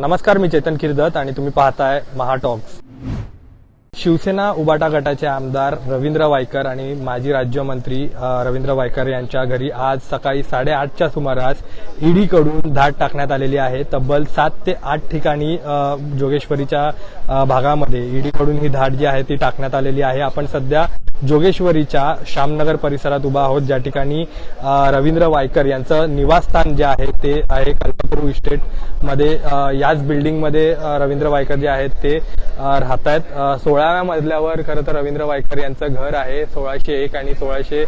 नमस्कार मी चेतन किर्दत आणि तुम्ही पाहताय महाटॉक्स. शिवसेना उबाटा गटाचे आमदार रवींद्र वायकर आणि माजी राज्यमंत्री रवींद्र वायकर यांच्या घरी आज सकाळी साडेआठच्या सुमारास ईडीकडून धाड टाकण्यात आलेली आहे. तब्बल सात ते आठ ठिकाणी जोगेश्वरीच्या भागामध्ये ईडीकडून ही धाड जी आहे ती टाकण्यात आलेली आहे. आपण सध्या जोगेश्वरीच्या श्यामनगर परिसरात उभा आहोत. ज्या ठिकाणी रवींद्र वायकर यांचं निवासस्थान जे आहे ते आहे कल्पतरू इस्टेटमध्ये. याच बिल्डिंगमध्ये रवींद्र वायकर जे आहेत ते राहत आहेत सोळाव्या मजल्यावर खरं तर रवींद्र वायकर यांचं घर आहे. सोळाशे एक आणि सोळाशे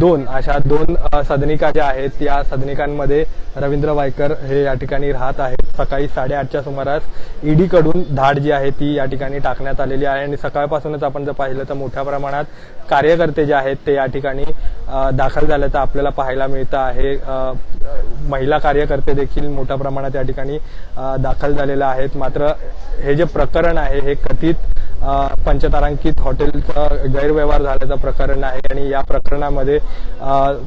दोन अशा दोन सदनिका ज्या आहेत या सदनिकांमध्ये रवींद्र वायकर हे या ठिकाणी राहत आहेत. सकाळी साडेआठच्या सुमारास ईडीकडून धाड जी आहे ती या ठिकाणी टाकण्यात आलेली आहे आणि सकाळपासूनच आपण जर पाहिलं तर मोठ्या प्रमाणात कार्यकर्ते जे आहेत ते या ठिकाणी दाखल झाल्याचं आपल्याला पाहायला मिळतं आहे. महिला कार्यकर्ते देखील मोठ्या प्रमाणात या ठिकाणी दाखल झालेले आहेत. मात्र हे जे प्रकरण आहे हे कथित पंचतारांकित हॉटेलचा गैरव्यवहार झाल्याचं प्रकरण आहे आणि या प्रकरणामध्ये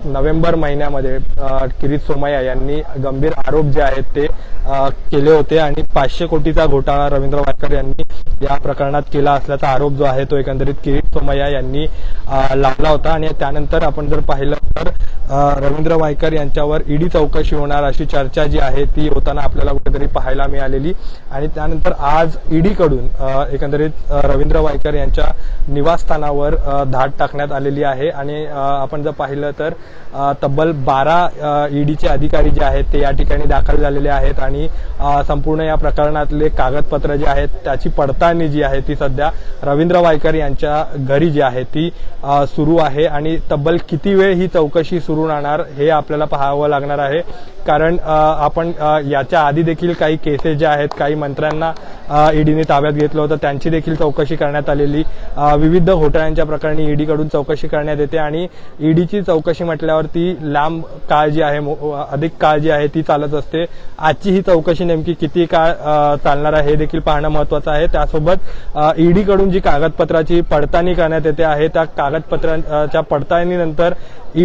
नोव्हेंबर महिन्यामध्ये किरीत किरीट सोमय्या यांनी गंभीर आरोप जे आहेत ते केले होते आणि पाचशे कोटीचा घोटाळा रवींद्र वायकर यांनी या प्रकरणात केला असल्याचा आरोप जो आहे तो एकंदरीत किरीट सोमय्या यांनी लावला होता. आणि त्यानंतर आपण जर पाहिलं तर रवींद्र वायकर यांच्यावर ईडी चौकशी होणार अशी चर्चा जी आहे ती होताना आपल्याला कुठेतरी पाहायला मिळालेली. आणि त्यानंतर आज ईडीकडून एकंदरीत रवींद्र वायकर यांच्या निवासस्थानावर धाड टाकण्यात आलेली आहे. आणि आपण जर पाहिलं तर तब्बल बारा ईडीचे अधिकारी जे आहेत ते या ठिकाणी दाखल झालेले आहेत. आणि संपूर्ण या प्रकरणातले कागदपत्र जे आहेत त्याची पडताळणी जी आहे ती सध्या रवींद्र वायकर यांच्या घरी जी आहे ती सुरू आहे. आणि तब्बल किती वेळ ही चौकशी सुरू राहणार हे आपल्याला पाहावं लागणार आहे. कारण आपण याच्या आधी देखील काही केसेस ज्या आहेत काही मंत्र्यांना ईडीने ताब्यात घेतलं होतं. त्यांची देखील चौकशी करण्यात आलेली. विविध घोटाळ्यांच्या प्रकरणी ईडीकडून चौकशी करण्यात येते आणि ईडीची चौकशी म्हटल्यावर ती लांब काळ जी आहे अधिक काळ जी आहे ती चालत असते. आजची ही चौकशी नेमकी किती काळ चालणार आहे हे देखील पाहणं महत्वाचं आहे. त्यासोबत ईडीकडून जी कागदपत्राची पडताळणी करण्यात येते आहे त्या कागदपत्रांच्या पडताळणीनंतर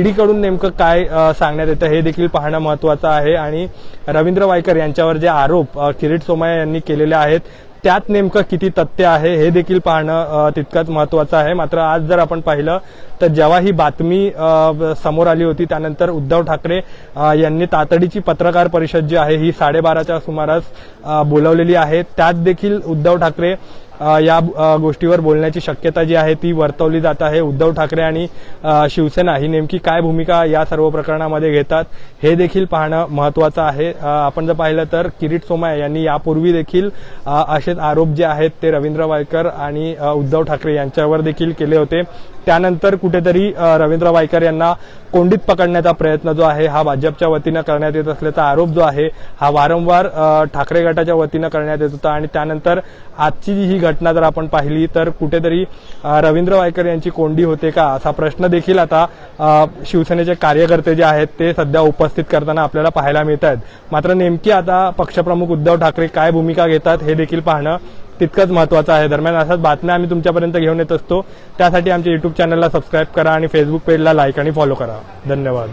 ईडीकडून नेमकं काय सांगण्यात येतं हे देखील पाहणं महत्वाचं आहे. आणि रवींद्र वायकर यांच्यावर जे आरोप किरीट सोमय्या यांनी केलेले आहेत त्यात नेमकं किती तथ्य आहे हे देखील पाहणं तितकंच महत्वाचं आहे. मात्र आज जर आपण पाहिलं तर जेव्हा ही बातमी समोर आली होती त्यानंतर उद्धव ठाकरे यांनी तातडीची पत्रकार परिषद जी आहे ही साडेबाराच्या सुमारास बोलावलेली आहे. त्यात देखील उद्धव ठाकरे या गोष्टीवर बोलण्याची शक्यता जी आहे ती वर्तवली जात आहे. उद्धव ठाकरे आणि शिवसेना ही नेमकी काय भूमिका या सर्व प्रकरणामध्ये घेतात हे देखील पाहणं महत्वाचं आहे. आपण जर पाहिलं तर किरीट सोमाय यांनी यापूर्वी देखील असेच आरोप जे आहेत ते रवींद्र वायकर आणि उद्धव ठाकरे यांच्यावर देखील केले होते. त्यानंतर कुठेतरी रवींद्र वायकर यांना कोंडीत पकडण्याचा प्रयत्न जो आहे हा भाजपच्या वतीनं करण्यात येत असल्याचा आरोप जो आहे हा वारंवार ठाकरे गटाच्या वतीनं करण्यात येत होता. आणि त्यानंतर आजची ही घटना जर आपण पाहिली तर कुठेतरी रवींद्र वायकर यांची कोंडी होते का असा प्रश्न देखील आता शिवसेनेचे कार्यकर्ते जे आहेत ते सध्या उपस्थित करताना आपल्याला पाहायला मिळत आहेत मात्र नेमकी आता पक्षप्रमुख उद्धव ठाकरे काय भूमिका घेतात हे देखील पाहणं तितकंच महत्वाचं आहे. दरम्यान अशाच बातम्या आम्ही तुमच्यापर्यंत घेऊन येत असतो. त्यासाठी आमच्या युट्यूब चॅनलला सबस्क्राईब करा आणि फेसबुक पेजला लाईक आणि फॉलो करा. धन्यवाद.